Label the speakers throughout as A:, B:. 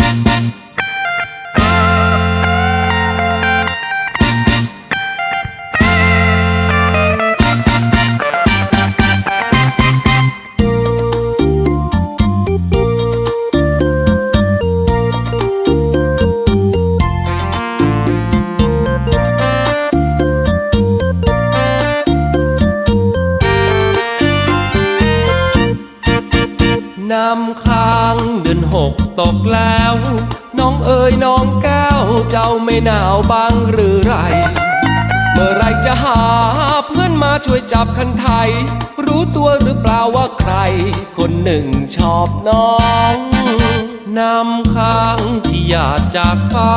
A: น้ บ้างหรือไร เมื่อไรจะหาเพื่อนมาช่วยจับคันไทย รู้ตัวหรือเปล่าว่าใคร คนหนึ่งชอบน้องน้ำค้างที่หยาดจากฟ้า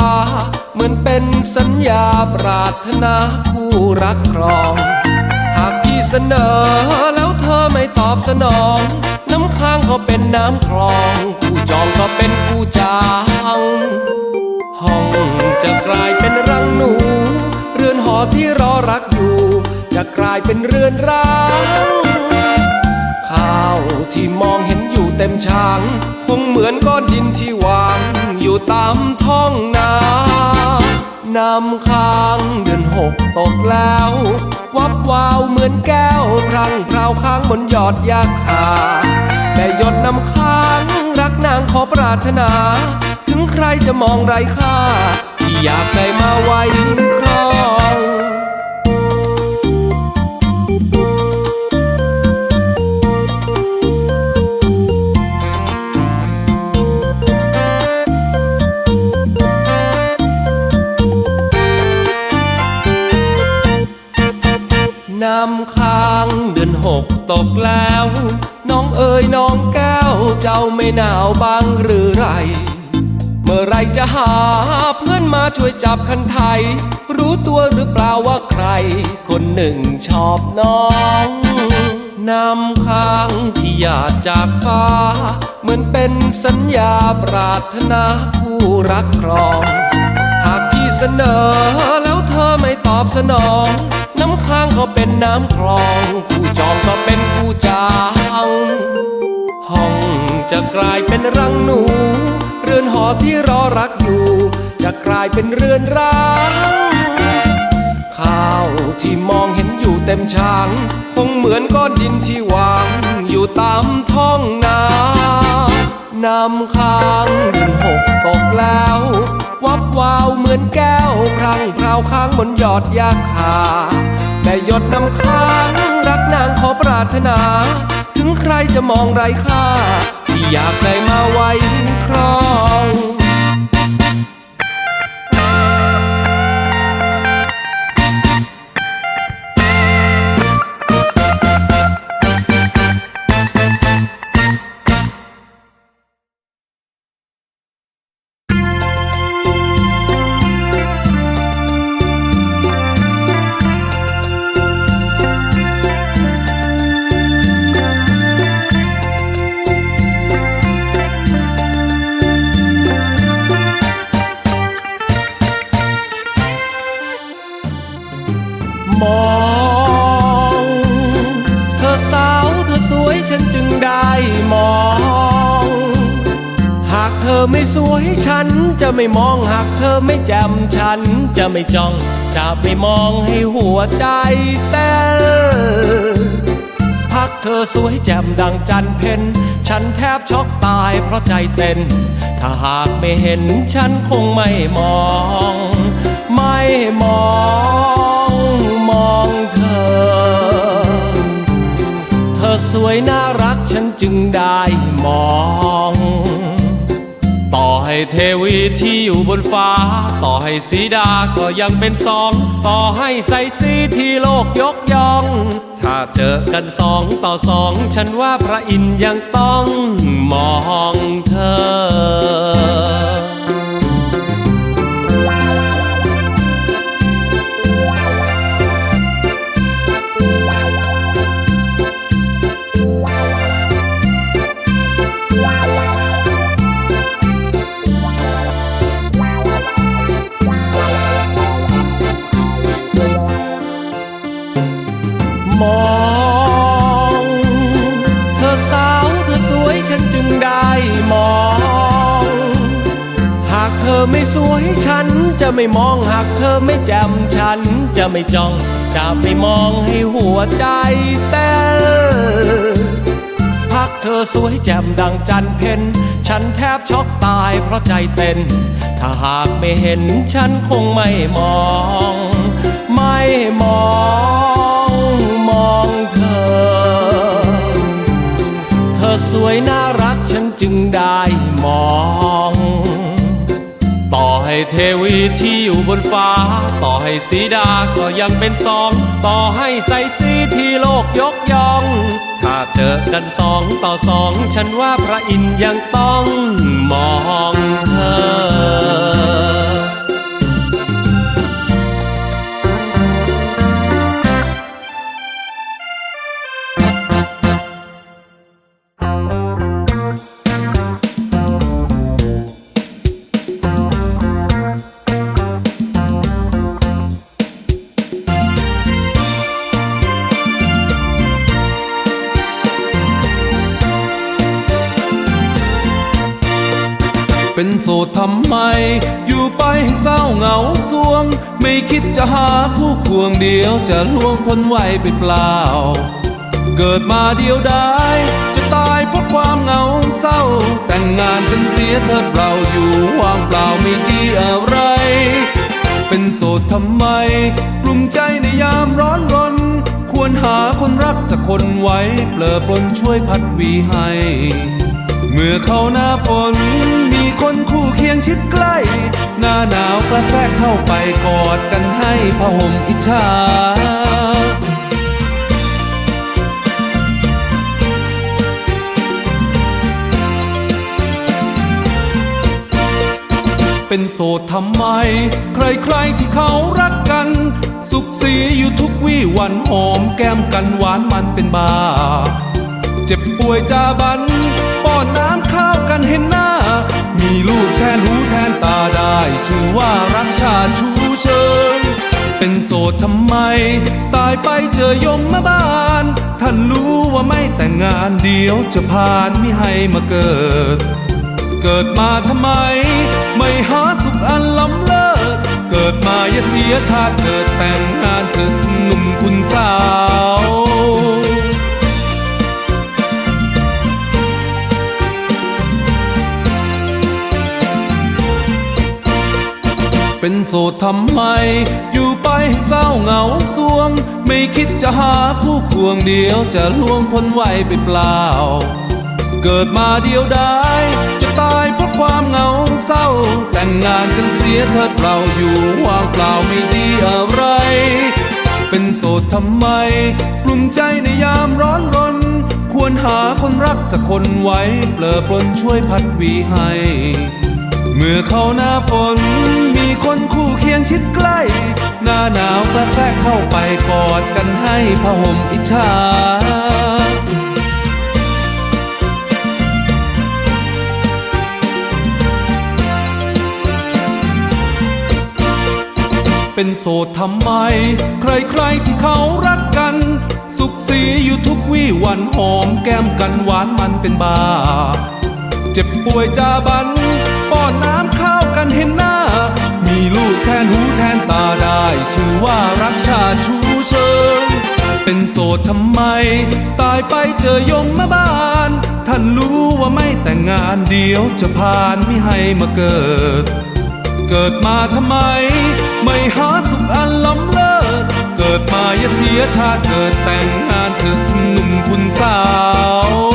A: เหมือนเป็นสัญญาปรารถนาคู่รักครอง หากพี่เสนอแล้วเธอไม่ตอบสนอง น้ำค้างก็เป็นน้ำคลอง คู่จองก็เป็นคู่จาง ห้องจะกลายเป็นรังหนู เรือนหอที่รอรักอยู่ จะกลายเป็นเรือนร้างข้าวที่มองเห็นอยู่เต็มชาง คงเหมือนก้อนดินที่วางอยู่ตามท้องนาน้ำค้างเดือนหกตกแล้ว วับวาวเหมือนแก้วพรังพราวค้างบนยอดยาคาแต่หยดน้ำค้างรักนางขอปรารถนา งใครจะมองไร้ค่า ที่อยากได้มาไว้ครองน้ำค้างเดือนหกตกแล้ว น้องเอ๋ยน้องแก้วเจ้าไม่หนาวบ้างหรือไร ไรจะหาเพื่อนมาช่วยจับคันไทย รู้ตัวหรือเปล่าว่าใคร คนหนึ่งชอบน้องน้ำค้างที่หยาดจากฟ้า เหมือนเป็นสัญญาปรารถนาคู่รักครอง หากพี่เสนอแล้วเธอไม่ตอบสนอง น้ำค้างก็เป็นน้ำคลอง คู่จองก็เป็นคู่จาง ห้องจะกลายเป็นรังหนู เรือนหอที่รอรักอยู่ จะกลายเป็นเรือนร้างข้าวที่มองเห็นอยู่เต็มช้าง คงเหมือนก้อนดินที่วางอยู่ตามท้องนาน้ำค้างเดือนหกตกแล้ว วับวาวเหมือนแก้วพรังพราวค้างบนยอดยาคาแต่หยดน้ำค้างรักนางขอปรารถนา ถึงใครจะมองไร้ค่าที่อยากได้มาไว้ครอง ไม่สวยฉันจะไม่มองหากเธอไม่แจ่มฉันจะไม่จ้อง จะไม่มองให้หัวใจเต้นพักเธอสวยแจ่มดังจันเพนฉันแทบช็อกตายเพราะใจเต้น ถ้าหากไม่เห็นฉันคงไม่มอง ไม่มองมองเธอ เธอสวยน่ารักฉันจึงได้มอง ให้เทวีที่อยู่บนฟ้า ต่อให้สีดาก็ยังเป็นสอง ต่อให้ใส่สีที่โลกยกย่อง ถ้าเจอกันสองต่อสอง ฉันว่าพระอินทร์ยังต้องมองเธอ ไม่สวยฉันจะไม่มองหากเธอไม่แจ่มฉันจะไม่จ้อง จะไม่มองให้หัวใจเต้นพักเธอสวยแจ่มดังจันเพ็ญฉันแทบช็อกตายเพราะใจเต้น ถ้าหากไม่เห็นฉันคงไม่มอง ไม่มองมองเธอ เธอสวยน่ารักฉันจึงได้มอง ให้เทวีที่อยู่บนฟ้า ต่อให้สีดาก็ยังเป็นสอง ต่อให้ใส่สีที่โลกยกย่อง ถ้าเจอกันสองต่อสอง ฉันว่าพระอินทร์ยังต้องมองเธอ
B: ทำไม อยู่ไปให้เศร้าเหงาสวง ไม่คิดจะหาคู่ควงเดียวจะล่วงพ้นไหวไปเปล่า เกิดมาเดียวดายจะตายเพราะความเหงาเศร้า แต่งงานกันเสียเถิดเราอยู่ว่างเปล่าไม่ดีอะไร เป็นโสดทำไมกลุ่มใจในยามร้อนรน ควรหาคนรักสักคนไว้เปลอปลนช่วยพัดวีให้ เมื่อเขาหน้าฝน งชิดใกล้ หน้าหนาวกระแทกเข้าไปกอดกันให้ผ้าห่มอิจฉาเป็นโสดทำไม ใครๆที่เขารักกัน สุขสีอยู่ทุกวี่วันหอมแก้มกันหวานมันเป็นบาเจ็บป่วยจาบันป้อนน้ำข้าวกันเห็นหน้า ลูกแทนหูแทนตาได้ ชื่อว่ารักชาติชูเชิง เป็นโสดทำไม ตายไปเจอยมมาบ้าน ท่านรู้ว่าไม่แต่งงานเดียวจะผ่านไมิให้มาเกิด เกิดมาทำไม ไม่หาสุขอันล้ำเลิศเกิดมาอย่าเสียชาติเกิดแต่งงานเถิดหนุ่มคุณสาว เป็นโสดทำไม อยู่ไปให้เศร้าเหงาสวง ไม่คิดจะหาคู่ควงเดียวจะล่วงพ้นไวไปเปล่า เกิดมาเดียวดายจะตายเพราะความเหงาเศร้า แต่งงานกันเสียเถิดเราอยู่ว่างเปล่าไม่ดีอะไร เป็นโสดทำไมกลุ่มใจในยามร้อนรน ควรหาคนรักสักคนไว้เปลอปลนช่วยพัดวีให้ เมื่อเข้าหน้าฝน มีคนคู่เคียงชิดใกล้ หน้าหนาวกระแทกเข้าไปกอดกันให้ผ้าห่มอิจฉาเป็นโสดทำไม ใครๆที่เขารักกัน สุขสีอยู่ทุกวี่วันหอมแก้มกันหวานมันเป็นบา เจ็บป่วยจาบัน อนน้ำข้าวกันเห็นหน้า มีลูกแทนหูแทนตาได้ ชื่อว่ารักชาติชูเชิง เป็นโสดทำไม ตายไปเจอยมมาบ้าน ท่านรู้ว่าไม่แต่งงานเดียวจะผ่านไมิให้มาเกิด เกิดมาทำไม ไม่หาสุขอันล้ำเลิศเกิดมาอย่าเสียชาติเกิดแต่งงานเถิดหนุ่มคุณสาว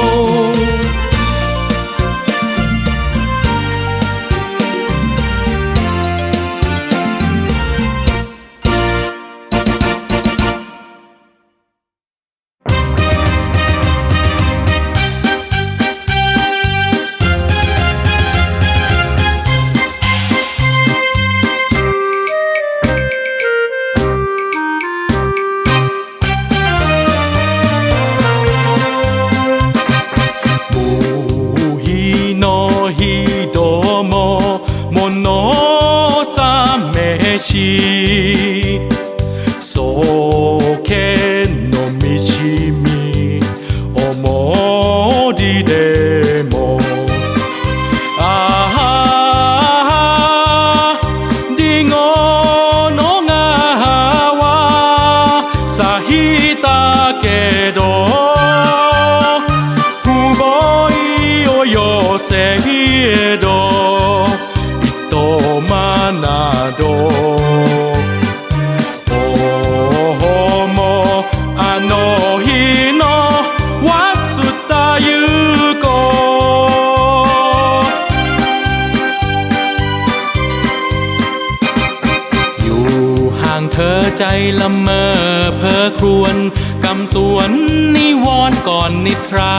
C: ละเมอเพอครวนกำสวนนิวรก่อนนิทรา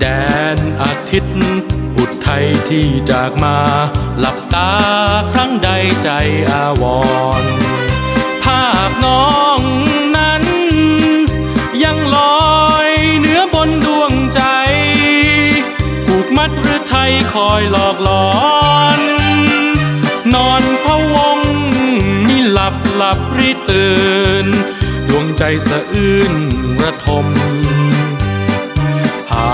C: แดนอาทิตย์อุดไทยที่จากมา หลับตาครั้งใดใจอาวรณภาพน้องนั้น ยังลอยเหนือบนดวงใจ ผูกมัดหรือไทยคอยหลอกหลอน นอนพะวง บหลับรีตื่น ดวงใจสะอื้นระทมหา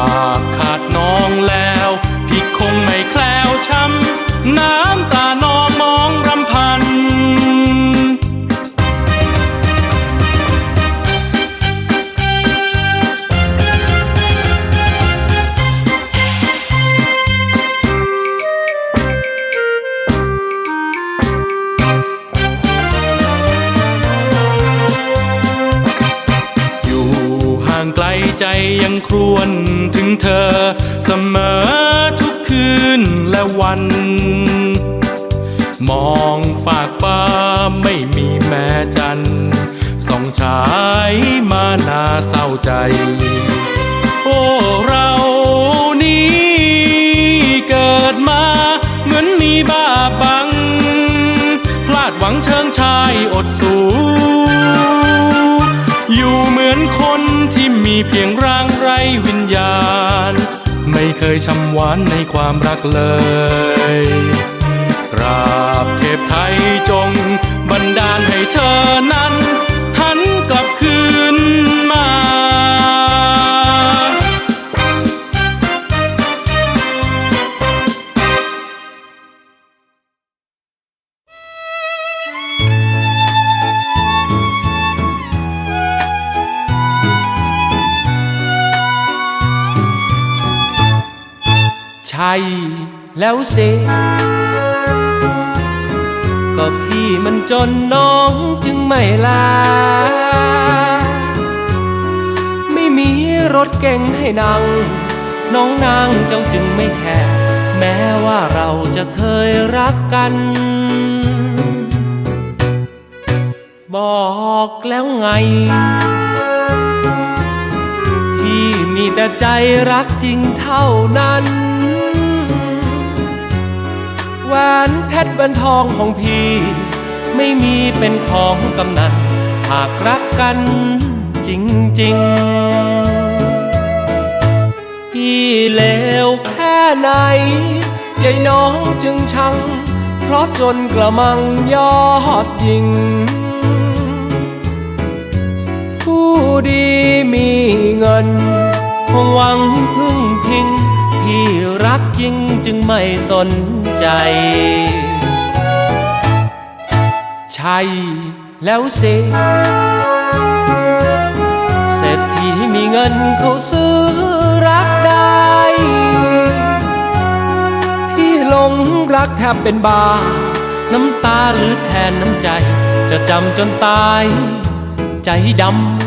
C: เพียงร่างไรวิญญาณ ไม่เคยช้ำหวานในความรักเลยกราบเทพไทยจงบันดาลให้เธอนั้น
A: แล้วเสก็พี่มันจนน้องจึงไม่ลา ไม่มีรถเก่งให้นั่ง น้องนางเจ้าจึงไม่แค่แม้ว่าเราจะเคยรักกัน บอกแล้วไง พี่มีแต่ใจรักจริงเท่านั้น แหวนเพชรแหวนทองของพี่ ไม่มีเป็นของกำนันหากรักกันจริงๆ พี่เลวแค่ไหนยายน้องจึงชัง เพราะจนกระมังยอดยิง ผู้ดีมีเงิน คงหวังพึ่งพิง พี่รักจริงจึงไม่สน ใจ ใช่แล้วสิเศรษฐีมีเงินเขาซื้อรักได้ พี่หลงรักแทบเป็นบา น้ำตาหรือแทนน้ำใจ จะจำจนตาย ใจดำ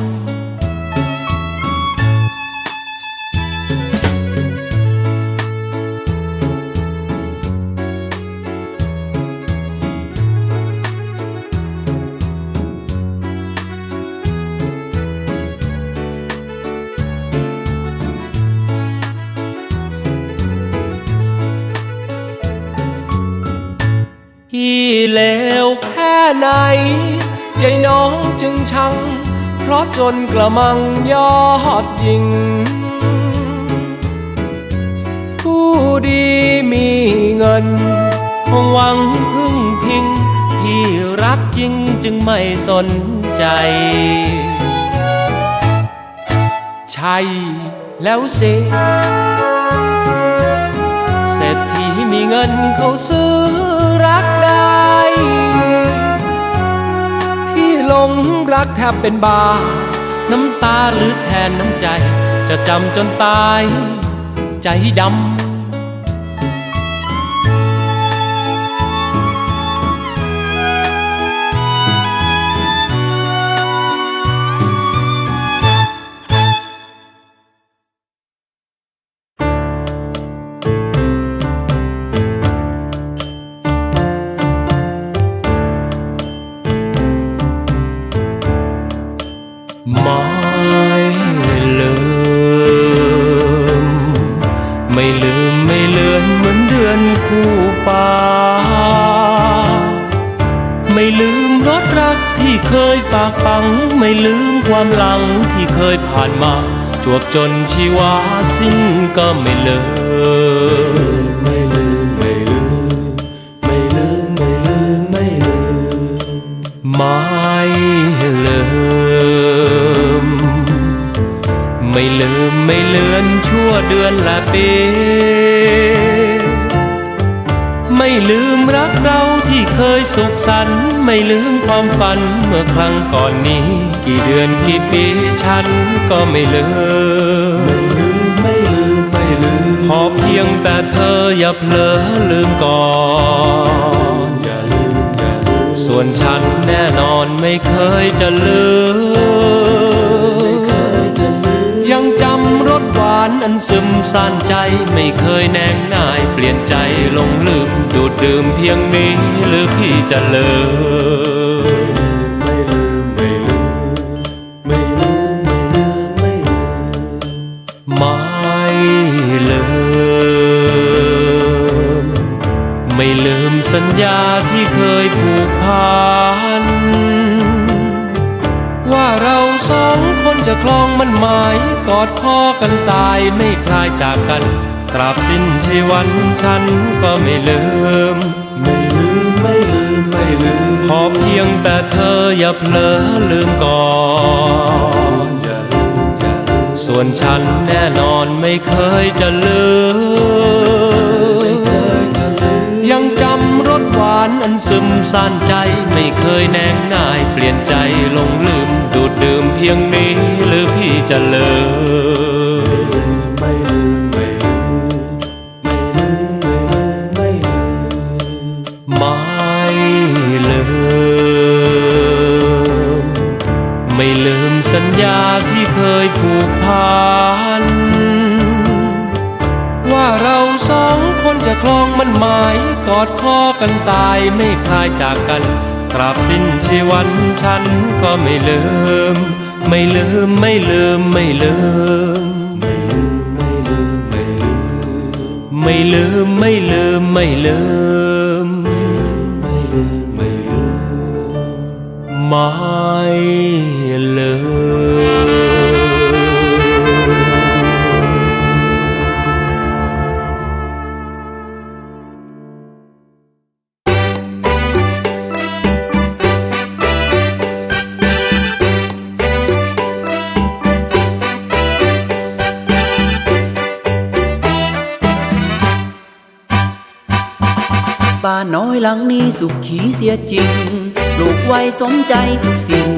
A: ไหนยายน้องจึงชัง เพราะจนกระมังยอดยิง ผู้ดีมีเงิน คงหวังพึ่งพิงพี่รักจริงจึงไม่สนใจ ใช่แล้วสิเศรษฐีมีเงินเขาซื้อรักได้ หลงรักแทบเป็นบา น้ำตาหรือแทนน้ำใจ จะจำจนตาย ใจดำ ไม่ลืม ไม่ลืมไม่ลือเหมือนเดือนคู่ฟ้า ไม่ลืมรถรักที่เคยฝากฟัง ไม่ลืมความหลังที่เคยผ่านมา จวบจนชีวาสิ้นก็ไม่เลื
D: ม ไม่ลืมไม่
A: เลือนชั่วเดือนและปี ไม่ลืมรักเราที่เคยสุขสันต์ไม่ลืมความฝันเมื่อครั้งก่อนนี้ กี่เดือนกี่ปีฉันก็ไม่ลืม
D: ไม่ลืมไม่ลืมไม่ลืม
A: ขอเพียงแต่เธออย่าเผลอลืมก่อน
D: อย่าลืมอย่าลืม
A: ส่วนฉันแน่นอนไม่เคยจะลืม กันซึมซ่านใจไม่เคยแนงนายเปลี่ยนใจลงลืมดูดดื่มเพียงนี้หรือพี่จะเลิก
D: ไม่ลืมไม่ลืมไม่ลืมไม่ลืมไม่ลืม
A: ไม่ลืมไม่ลืมสัญญาที่เคยผูกพันว่าเราสองคนจะคลองมันหมาย กอดคอกันตายไม่คลายจากกัน ตราบสิ้นชีวันฉันก็ไม่ลืม
D: ไม่ลืมไม่ลืมไม่ลืม
A: ขอเพียงแต่เธออย่าเผลอลืมก่อน
D: อย่าลืมอย่าลืม
A: ส่วนฉันแน่นอนไม่เคยจะลืม ซึมซ่านใจไม่เคยแนงนาย เปลี่ยนใจลงลืม ดูดดื่มเพียงนี้หรือพี่จะเลิก
D: ไม่ลืมไม่ลืมไม่ลืมไม่ลืมไม่ลืม
A: ไม่ลืมไม่ลืมสัญญาที่เคยผูกพันว่าเราสองคนจะคลองมันหมาย กอดคอกันตายไม่คลายจากกัน ตราบสิ้นชีวันฉันก็ไม่ลืม ไม่ลืมไม่ลืมไม่ลืม
D: ไม่ลืมไม่ลืมไม่ลืม
A: ไม่ลืมไม่ลืมไม่ลืม
D: ไม่
E: น้อยหลังนี้สุขีเสียจริง ลูกไว้สมใจทุกสิ่ง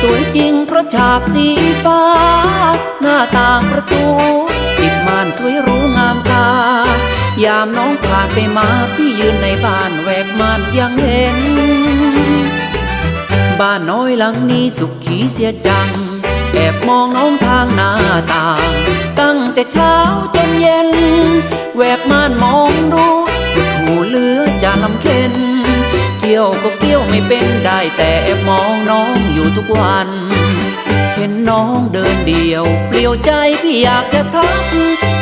E: สวยจริงเพราะฉาบสีฟ้า หน้าต่างประตู ติดม่านสวยรู้งามตา ยามน้องผ่านไปมาพี่ยืนในบ้านแวกม่านยังเห็น บ้านน้อยหลังนี้สุขีเสียจัง แอบมองน้องทางหน้าต่าง ตั้งแต่เช้าจนเย็น แวบม่านมองดูหูเลือ จะลำเค็นเกี่ยวก็เกี่ยวไม่เป็นได้แต่แอบมองน้องอยู่ทุกวัน เห็นน้องเดินเดียว เปลี่ยวใจพี่อยากจะทัก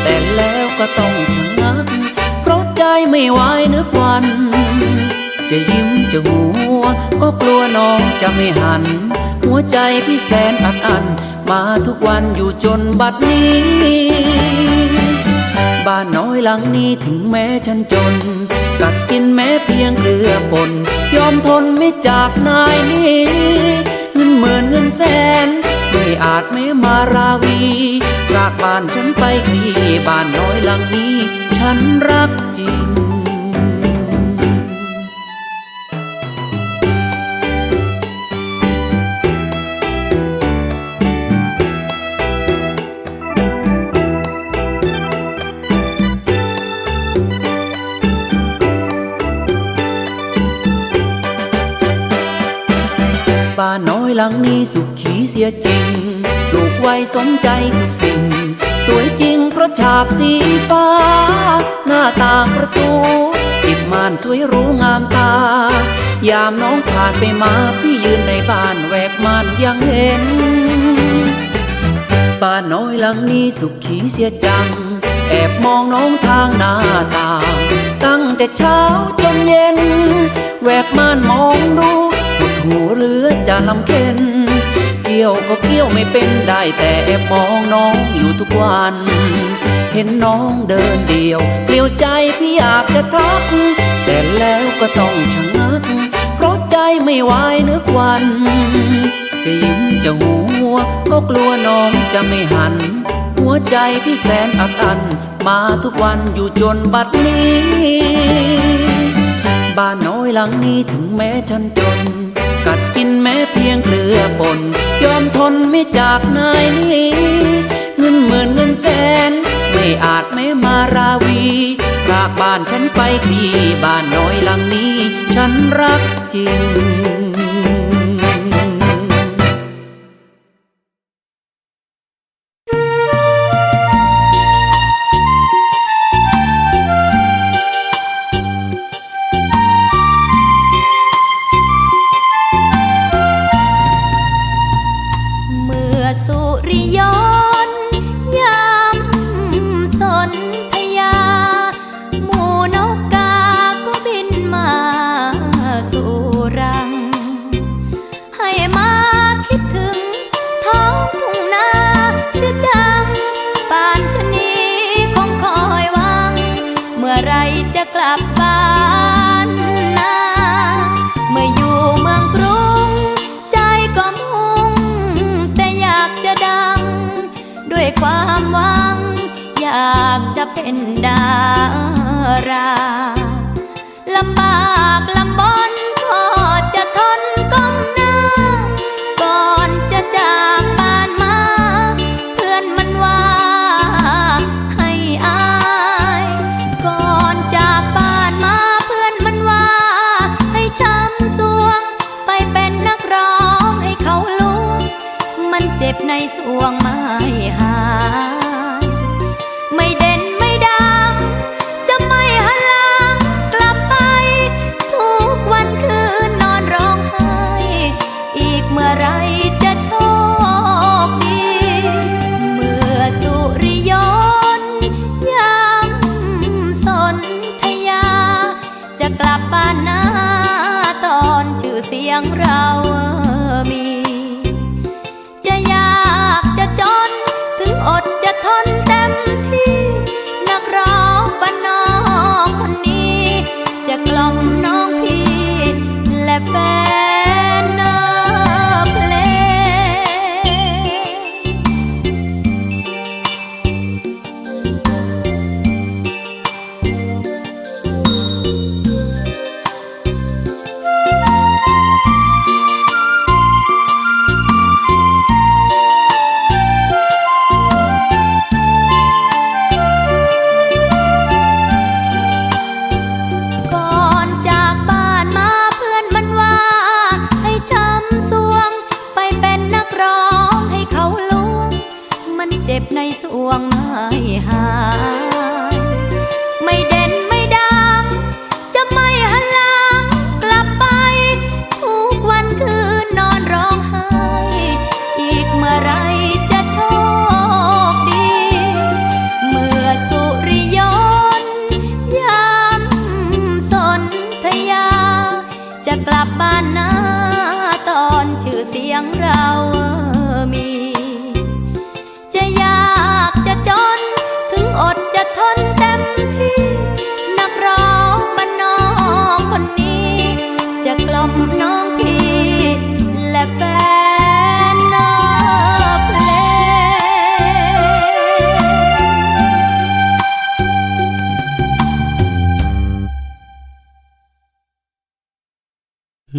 E: แต่แล้วก็ต้องชะงักเพราะใจไม่ไหวนึกวัน จะยิ้มจะหัว ก็กลัวน้องจะไม่หัน หัวใจพี่แสนอัดอัน มาทุกวันอยู่จนบัดนี้ บ้านน้อยหลังนี้ถึงแม้ฉันจน กัดกินแม้เพียงเกลือป่นยอมทนไม่จากนายนี้เงินหมื่นเงินแสน ไม่อาจไม่มาราวีรากบ้านฉันไปที่บ้านน้อยหลังนี้ ฉันรักจริง หลังนี้สุขขีเสียจริงลูกไว้สมใจทุกสิ่ง สวยจริงเพราะฉาบสีฟ้า หน้าต่างประตูติดม่านสวยรู้งามตา ยามน้องผ่านไปมาพี่ยืนในบ้านแวกม่านยังเห็นป้าน้อยหลังนี้สุขขีเสียจัง
F: แอบมองน้องทางหน้าต่าง ตั้งแต่เช้าจนเย็น แวกม่านมองดู จะลำเค็นเกี่ยวก็เกี่ยวไม่เป็นได้แต่แอบมองน้องอยู่ทุกวัน เห็นน้องเดินเดียวเปลี่ยวใจพี่อยากจะทัก แต่แล้วก็ต้องชะงัก เพราะใจไม่ไหวนึกวัน จะยิ้มจะหัว ก็กลัวน้องจะไม่หัน หัวใจพี่แสนอักอัน มาทุกวันอยู่จนบัดนี้ บ้านน้อยหลังนี้ถึงแม้ฉันจน ลี้ยงเกลือป่นยอมทนไม่จากนายนี้เงินหมื่นเงินแสน ไม่อาจไม่มาราวีฝากบ้านฉันไปที่บ้านน้อยหลังนี้ ฉันรักจริง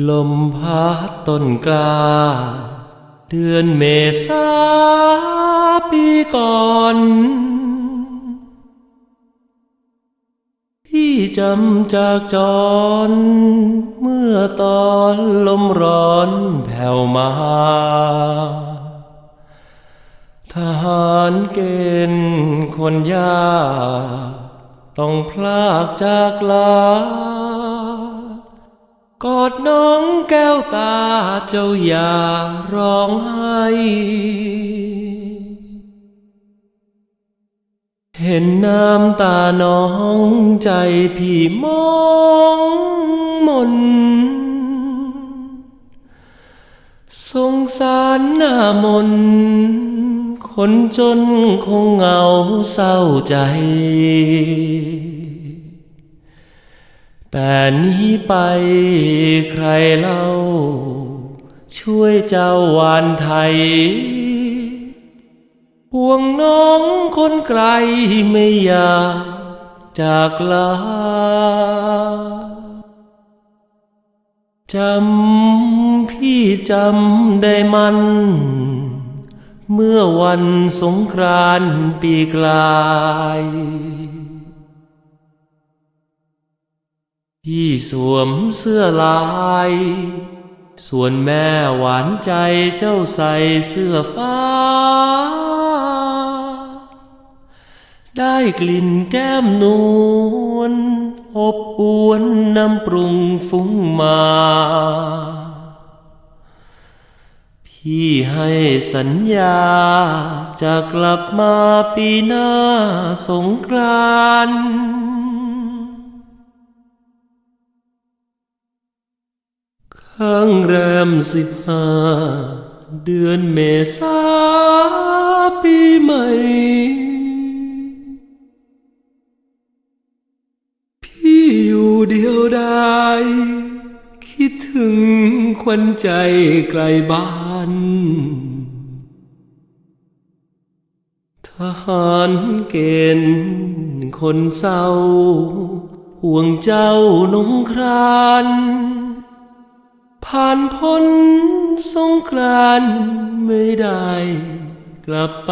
G: ลมพัดต้นกล้า เดือนเม
A: ษาปีก่อนพี่จำจากจร เมื่อตอนลมร้อนแผ่วมา ทหารเกณฑ์คนยา ต้องพลากจากลา กอดน้องแก้วตาเจ้าอย่าร้องไห้เห็นน้ำตาน้องใจพี่มองมน สงสารหน้ามน คนจนคงเหงาเศร้าใจ แต่นี้ไปใครเล่า ช่วยเจ้าวานไทย ห่วงน้องคนไกลไม่อยากจากลาจำพี่จำได้มัน เมื่อวันสงกรานต์ปีกลาย พี่สวมเสื้อลาย ส่วนแม่หวานใจเจ้าใส่เสื้อฟ้า ได้กลิ่นแก้มนวลอบอวนน้ำปรุงฟุ้งมา พี่ให้สัญญา จะกลับมาปีหน้าสงกรานต์ ข้างแรมสิบห้าเดือนเมษาปีใหม่ พี่อยู่เดียวดายคิดถึงควันใจไกลบ้าน ทหารเกณฑ์คนเศร้า ห่วงเจ้านงคราน ผ่านพ้นสงกรานไม่ได้กลับไป